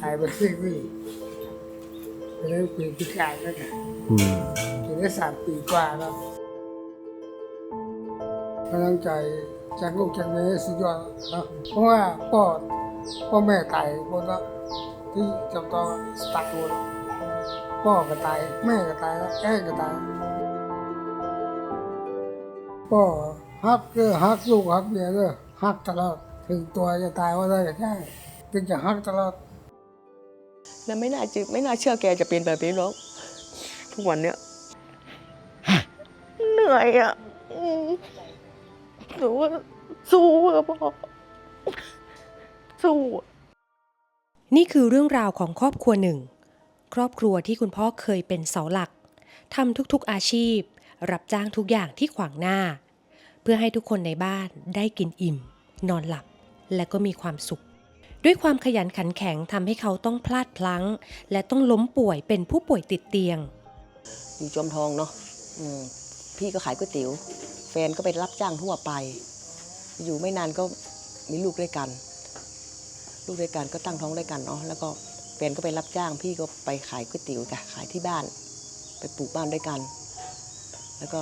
หายไปซี่วิ่งไปเล่นปีพิการแล้วกันอืมอยู่ได้สามปีกว่าแล้วกำลังใจจากลูกจากเมียสุดยอดเนาะเพราะว่าพ่อพ่อแม่ตายหมดแล้วที่จำต้องตายหมดแล้วพ่อก็ตายแม่ก็ตายแล้วแม่ก็ตายพ่อฮักเด้อฮักลูกฮักเมียเด้อฮักตลอดถึงตัวจะตายว่าได้ก็ใช่ถึงจะฮักตลอด แล้วไม่น่าจะไม่น่าเชื่อแกจะเป็นแบบนี้หรอกทุกวันเนี้ยเหนื่อยอะอืมหนูว่าสู้อะพ่อสู้อะนี่คือเรื่องราวของครอบครัวหนึ่ง ครอบครัวที่คุณพ่อเคยเป็นเสาหลักทำทุกๆอาชีพ รับจ้างทุกอย่างที่ขวางหน้า เพื่อให้ทุกคนในบ้านได้กินอิ่ม นอนหลับ และก็มีความสุข ด้วยความขยันขันแข็งทำให้เขาต้องพลาดพลั้ง และต้องล้มป่วยเป็นผู้ป่วยติดเตียง อยู่จอมทองเนาะอืมพี่ก็ขายก๋วยเตี๋ยวแฟนก็ไปรับจ้างทั่วไป อยู่ไม่นานก็มีลูกด้วยกัน ลูกด้วยกันก็ตั้งท้องด้วยกันเนาะแล้วก็แฟนก็ไปรับจ้าง พี่ก็ไปขายก๋วยเตี๋ยวกะขายที่บ้าน ไปปลูกบ้านด้วยกัน แล้วก็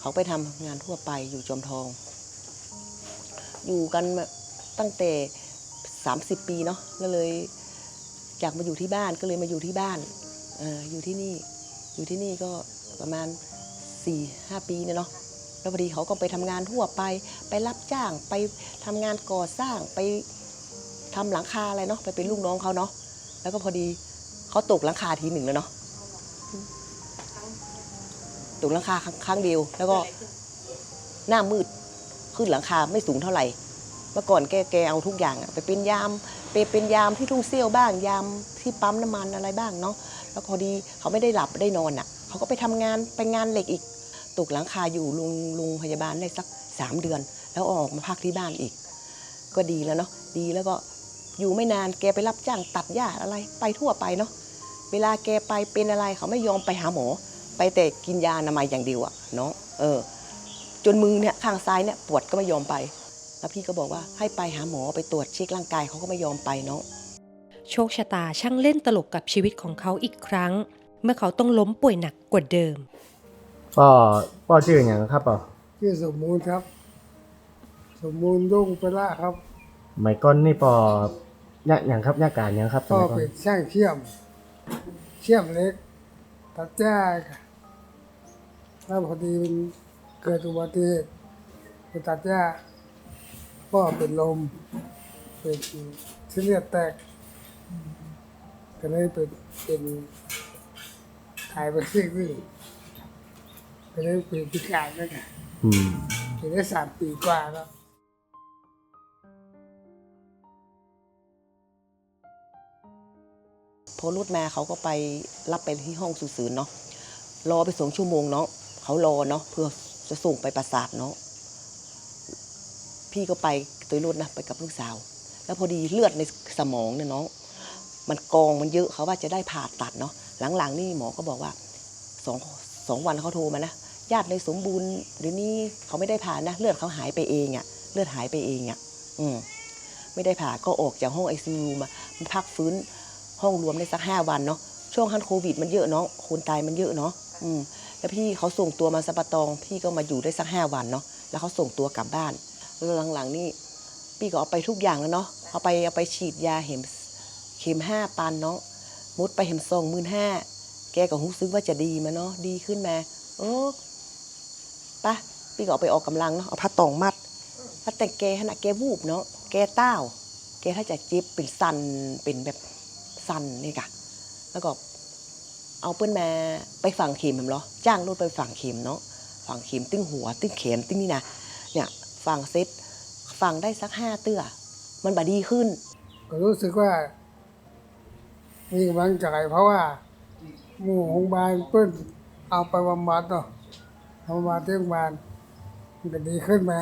เขาไปทำงานทั่วไปอยู่จอมทอง อยู่กันตั้งแต่ 30 ปีเนาะก็เลยอยากมาอยู่ที่บ้านก็เลยมาอยู่ที่บ้านออยู่ที่นี่อยู่ที่นี่ก็ประมาณ4ี่ห้าปีเนี่ยเนาะแล้วพอดีเขาก็ไปทำงานทั่วไปไปรับจ้างไปทำงานก่อสร้างไปทำหลังคาอะไรเนาะไปเป็นลูกน้องเขาเนาะแล้วก็พอดีเขาตกหลังคาทีหนึ่งแล้วเนาะตกหลังคาครั้งครั้งเดียว แล้วก็หน้ามืดขึ้นหลังคาไม่สูงเท่าไหร่ มื่อก่อนแกแกเอาทุกอย่างอะไปเป็นยามไปเป็นยามที่ทุ่งเซี่ยวบ้าง ยามที่ปั๊มน้ำมันอะไรบ้างเนาะแล้วพอดีเขาไม่ได้หลับได้นอนอะเขาก็ไปทำงานไปงานเหล็กอีกตกหลังคาอยู่โรงโรงพยาบาลได้สักสามเดือน แล้วออกมาพักที่บ้านอีก ก็ดีแล้วเนาะดีแล้วก็อยู่ไม่นานแกไปรับจ้างตัดหญ้าอะไรไปทั่วไปเนาะเวลาแกไปเป็นอะไรเขาไม่ยอมไปหาหมอ ไปแต่กินยาอนามัยอย่างเดียวอะเนาะเออ จนมือเนี่ยข้างซ้ายเนี่ยปวดก็ไม่ยอมไป แล้วพี่ก็บอกว่าให้ไปหาหมอไปตรวจเช็คร่างกายเขาก็ไม่ยอมไปเนาะโชคชะตาช่างเล่นตลกกับชีวิตของเขาอีกครั้ง เมื่อเขาต้องล้มป่วยหนักกว่าเดิมพ่อพ่อชื่ออย่างครับป่อชื่อสมบูรณ์ครับ สมบูรณ์ยุ่งไปละครับไมก้อนนี่ป่อเนี่ยอย่างครับยาการหยังครับสพ่อมัยก่อนเป็นช่างเชื่อม เชื่อมเล็กตัดแจ้งแล้วพอดีมันเกิดอุบัติเหตุไปตัดหญ้า พ่อเป็นลมเป็นชิ้นเลือดแตกก็เลยเป็นเป็นถ่ายไปซี่วิ่ก็เลยเป็นพิการแล้วกันอืมอยู่ได้สามปีกว่าแล้วพอรุดมาเขาก็ไปรับไปที่ห้องสุสืนเนาะรอไปสองชั่วโมงเนาะเขารอเนาะเพื่อจะส่งไปประสาทเนาะ พี่ก็ไปตัวรถนะไปกับลูกสาว แล้วพอดีเลือดในสมองเนี่ยน้อง มันกองมันเยอะเขาว่าจะได้ผ่าตัดเนาะหลังๆ นี่หมอก็บอกว่าสองสองวันเขาโทรมานะญาติในสมบูรณ์เดี๋ยวนี้เขาไม่ได้ผ่านะ เลือดเขาหายไปเองอะเลือดหายไปเองอะอืมไม่ได้ผ่าก็ออกจากห้องไอซียูมามาพักฟื้นห้องรวมได้สักห้าวันเนาะช่วงฮันโควิดมันเยอะเนาะคนตายมันเยอะเนาะอืมแล้วพี่เขาส่งตัวมาสปะตอง พี่ก็มาอยู่ได้สักห้าวันเนาะแล้วเขาส่งตัวกลับบ้าน หลังๆนี่พี่ก็เอาไปทุกอย่างแล้วเนาะเอาไปเอาไปฉีดยาเห็มเข็มห้าปันเนาะมุดไปเห็มสองหมื่นห้าแกก็รู้สึกว่าจะดีมาเนาะดีขึ้นมาโอ้ปะพี่ก็เอาไปออกกำลังเนาะเอาผ้าตองมัดแล้วแต่แกขณะแกวูบเนาะแกเต้า แกถ้าจะเจ็บเป็นสันเป็นแบบสั้นนี่กะแล้วก็เอาเปิ้นมาไปฝังเข็มเหรอจ้างรถไปฝังเข็มเนาะฝังเข็มติ้งหัวติ้งแขนติ้งนี่นะเนี่ย ฝังเซตฝังได้สักห้าเตื้อ มันบดีขึ้นก็รู้สึกว่า มีกำลังใจเพราะว่าหมู่โรงพยาบาลเปิ้นเอาไปบำบัดเนาะเอามาที่โรงพยาบาลมันก็ดีขึ้นมา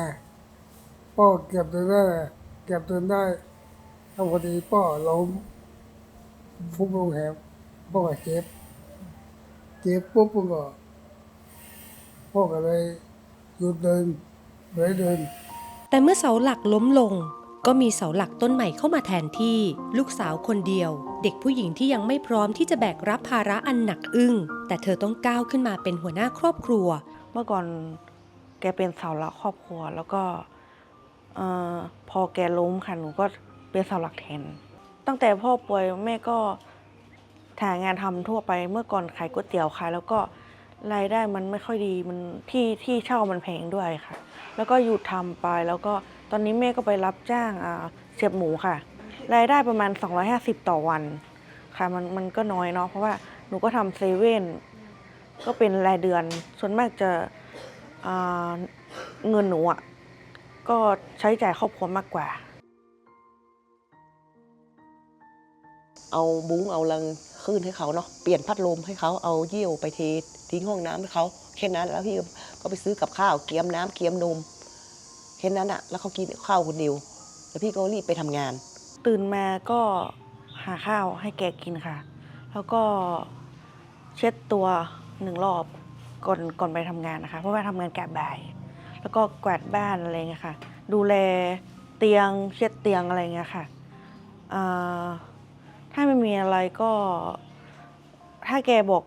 พ่อเก็บตัวได้เก็บตัวได้แล้วพอดีพ่อล้มฟุบลงแหมพ่อก็เจ็บเจ็บปุ๊บก็พ่อก็เลยหยุดเดิน แต่เมื่อเสาหลักล้มลง ก็มีเสาหลักต้นใหม่เข้ามาแทนที่ลูกสาวคนเดียว เด็กผู้หญิงที่ยังไม่พร้อมที่จะแบกรับภาระอันหนักอึ้ง แต่เธอต้องก้าวขึ้นมาเป็นหัวหน้าครอบครัว เมื่อก่อนแกเป็นเสาหลักครอบครัว แล้วก็เออพอแกล้มค่ะหนูก็เป็นเสาหลักแทน ตั้งแต่พ่อป่วยแม่ก็หางานทำทั่วไปเมื่อก่อนขายก๋วยเตี๋ยวขายแล้วก็ รายได้มันไม่ค่อยดีมันที่ที่เช่ามันแพงด้วยค่ะ แล้วก็หยุดทำไปแล้วก็ตอนนี้แม่ก็ไปรับจ้างเสียบหมูค่ะ รายได้ประมาณ 250 ต่อวันค่ะมันมันก็น้อยเนาะเพราะว่าหนูก็ทำเซเว่นก็เป็นรายเดือน ส่วนมากจะเงินหนูอะก็ใช้จ่ายครอบครัวมากกว่า เอาบุ้งเอาลังขึ้นให้เขาเนาะเปลี่ยนพัดลมให้เขาเอาเยี่ยวไปเททิ้งห้องน้ำให้เขาแค่นั้นแล้วพี่ก็ไปซื้อกับข้าวเกี๊ยมน้ำเกี๊ยมนมแค่นั้นอะแล้วเขากินข้าวคนเดียวแล้วพี่ก็รีบไปทำงาน ตื่นมาก็หาข้าวให้แกกินค่ะ แล้วก็เช็ดตัวหนึ่งรอบก่อนก่อนไปทำงานนะคะ เพราะว่าทำงานแกะบ่าย แล้วก็กวาดบ้านอะไรเงี้ยค่ะ ดูแลเตียงเช็ดเตียงอะไรเงี้ยค่ะอ่า ถ้าไม่มีอะไรก็ ถ้าแกบอก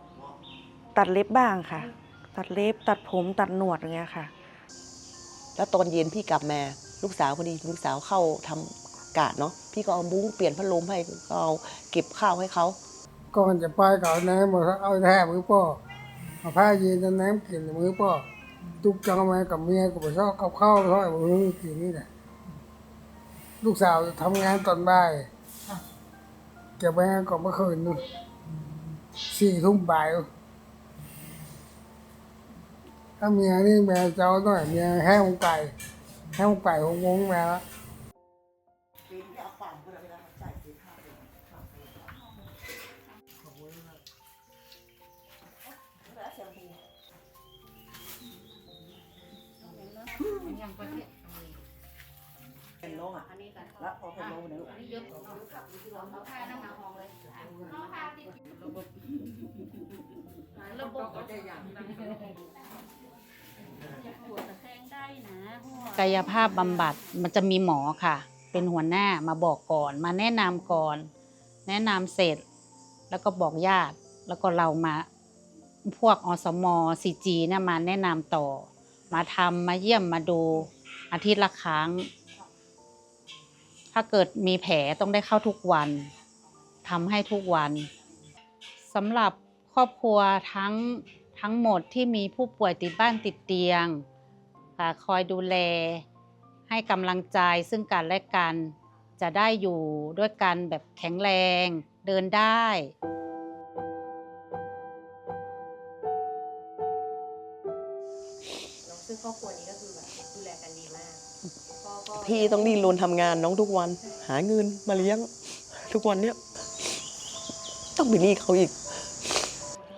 ตัดเล็บบ้างค่ะ ตัดเล็บตัดผมตัดหนวดอย่างเงี้ยค่ะ แล้วตอนเย็นพี่กลับมาลูกสาวพอดีลูกสาวเข้าทำกะเนาะพี่ก็เอาบุ้งเปลี่ยนพัดลมให้ก็เอาเก็บข้าวให้เขา ก่อนจะไปก็เอาน้ำมาเอาแท้มือพ่อเอาผ้าเย็นเอาน้ำกินมือพ่อตุกจังมากับเมียก็ไปชอบกับข้าวทอดมือกินนี่แหละลูกสาวทำงานตอนบ่าย เก็บไว้ก่อนเมื่อคืนนู่นสี่ทุ่มบ่ายถ้าเมียนี่แม่เจ้าหน่อยเมียแห้งไก่แห้งไก่หงงแม่ละเป็นโรคอะ แล้วพอเป็นโรคเนี่ยกายภาพบำบัดมันจะมีหมอค่ะ เป็นหัวหน้ามาบอกก่อน มาแนะนำก่อน แนะนำเสร็จ แล้วก็บอกญาติ แล้วก็เรามาพวกอสมซีจีเนี่ยมาแนะนำต่อ มาทำมาเยี่ยมมาดูอาทิตย์ละครั้ง ถ้าเกิดมีแผลต้องได้เข้าทุกวันทำให้ทุกวันสำหรับครอบครัวทั้งทั้งหมดที่มีผู้ป่วยติดบ้านติดเตียงค่ะคอยดูแล ให้กำลังใจซึ่งกันและกัน จะได้อยู่ด้วยกันแบบแข็งแรงเดินได้ซึ่งครอบครัวนี้ พ่อก็พี่ต้องดิ้นรนทำงานน้องทุกวัน หาเงินมาเลี้ยง ทุกวันเนี้ยต้องไปหนี้เขาอีก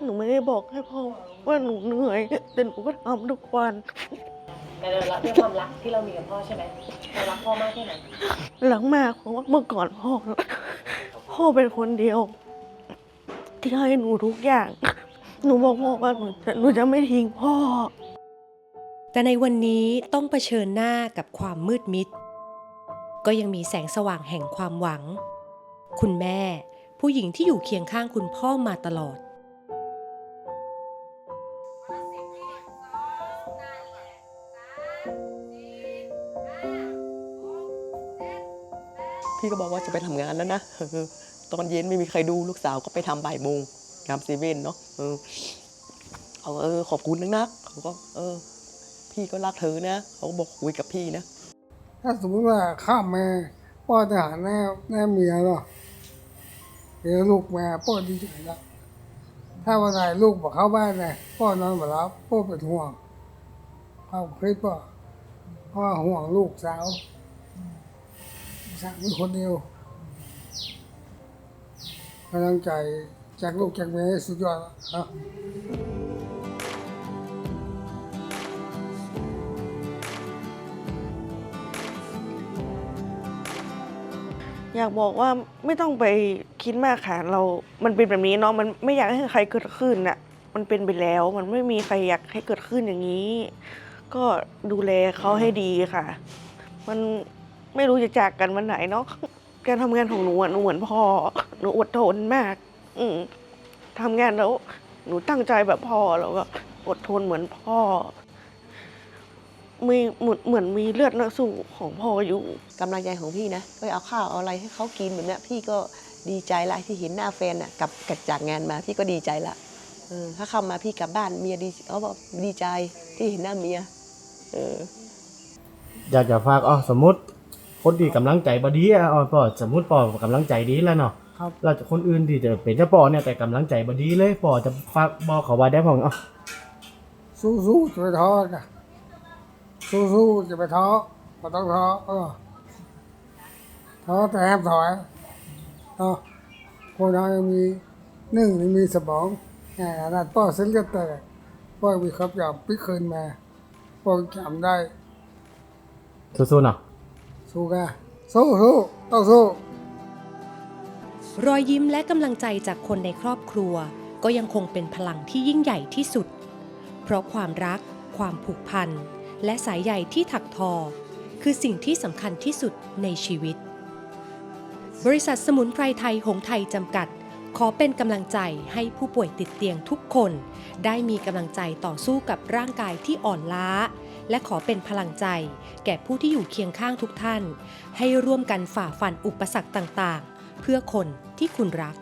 หนูไม่ได้บอกให้พ่อว่าหนูเหนื่อยแต่หนูก็ทำทุกวันแต่เรารักด้วยความรักที่เรามีกับพ่อใช่ไหมเรารักพ่อมากแค่ไหนหลังมากเพราะว่าเมื่อก่อนพ่อ พ่อเป็นคนเดียว ที่ให้หนูทุกอย่าง หนูบอกพ่อว่าหนูจะหนูจะไม่ทิ้งพ่อ แต่ในวันนี้ต้องเผชิญหน้ากับความมืดมิด ก็ยังมีแสงสว่างแห่งความหวัง คุณแม่ ผู้หญิงที่อยู่เคียงข้างคุณพ่อมาตลอด พี่ก็บอกว่าจะไปทำงานแล้วนะตอนเย็นไม่มีใครดูลูกสาวก็ไปทำบ่ายโมงงามเซเว่นเนาะเออขาเออขอบคุณนักนักๆเขาก็เออ พี่ก็รักเธอนะ เขาก็บอกคุยกับพี่นะ ถ้าสมมติว่าข้ามมาพ่อจะหาแน่แน่เมียเนาะเดี๋ยวลูกมาพ่อดีใจละถ้าวันไหนลูกบอกเข้าบ้านนะพ่อนอนมารับพ่อเป็นห่วงเขาคลิปว่าพ่อห่วงลูกสาวสาวมีคนเดียวกำลังใจจากลูกจากเมียสุดยอดละ อยากบอกว่าไม่ต้องไปคิดมากค่ะเรา มันเป็นแบบนี้เนาะมันไม่อยากให้ใครเกิดขึ้นน่ะ มันเป็นไปแล้ว มันไม่มีใครอยากให้เกิดขึ้นอย่างนี้ ก็ดูแลเขาให้ดีค่ะ มันไม่รู้จะจากกันวันไหนเนาะการทำงานของหนูอะหนูเหมือนพ่อหนูอดทนมาก อืมทำงานแล้ว หนูตั้งใจแบบพ่อแล้วก็อดทนเหมือนพ่อ มีเหมือนเหมือนมีเลือดนักสู้ของพ่ออยู่ กำลังใจของพี่นะก็เอาข้าวเอาอะไรให้เขากินแบบเนี้ยพี่ก็ดีใจละที่เห็นหน้าแฟนน่ะกลับกลับจากงานมาพี่ก็ดีใจละเออถ้าเข้ามาพี่กลับบ้านเมียดีเขาบอกดีใจที่เห็นหน้าเมียเอออยากจะฝากอ๋อสมมุติ คนที่กำลังใจบดีอะอ๋อปอสมมุติปอกำลังใจดีแล้วเนาะครับ เราจะคนอื่นที่จะเป็นเจ้าปอเนี่ยแต่กำลังใจบดีเลยปอจะฝากบอกเขาไว้ได้พ่องอ๋อสู้สู้ๆจะไปท้อนะ สู้สู้ๆจะไปท้อไม่ต้องท้อเออท้อแต่แฮมถอยเนาะคนเรายังมีหนึ่งยังมีสมองแหมขนาดป้อเส้นเลือดแตกป้อมีครับยอมพิกคืนมาป้อจำได้สู้ๆเนาะสู้กันสู้สู้ต้องสู้รอยยิ้มและกำลังใจจากคนในครอบครัว ก็ยังคงเป็นพลังที่ยิ่งใหญ่ที่สุด เพราะความรัก ความผูกพัน และสายใยที่ถักทอ คือสิ่งที่สำคัญที่สุดในชีวิต บริษัทสมุนไพรไทยหงไทยจำกัด ขอเป็นกำลังใจให้ผู้ป่วยติดเตียงทุกคน ได้มีกำลังใจต่อสู้กับร่างกายที่อ่อนล้า และขอเป็นพลังใจ แก่ผู้ที่อยู่เคียงข้างทุกท่าน ให้ร่วมกันฝ่าฟันอุปสรรคต่างๆ เพื่อคนที่คุณรัก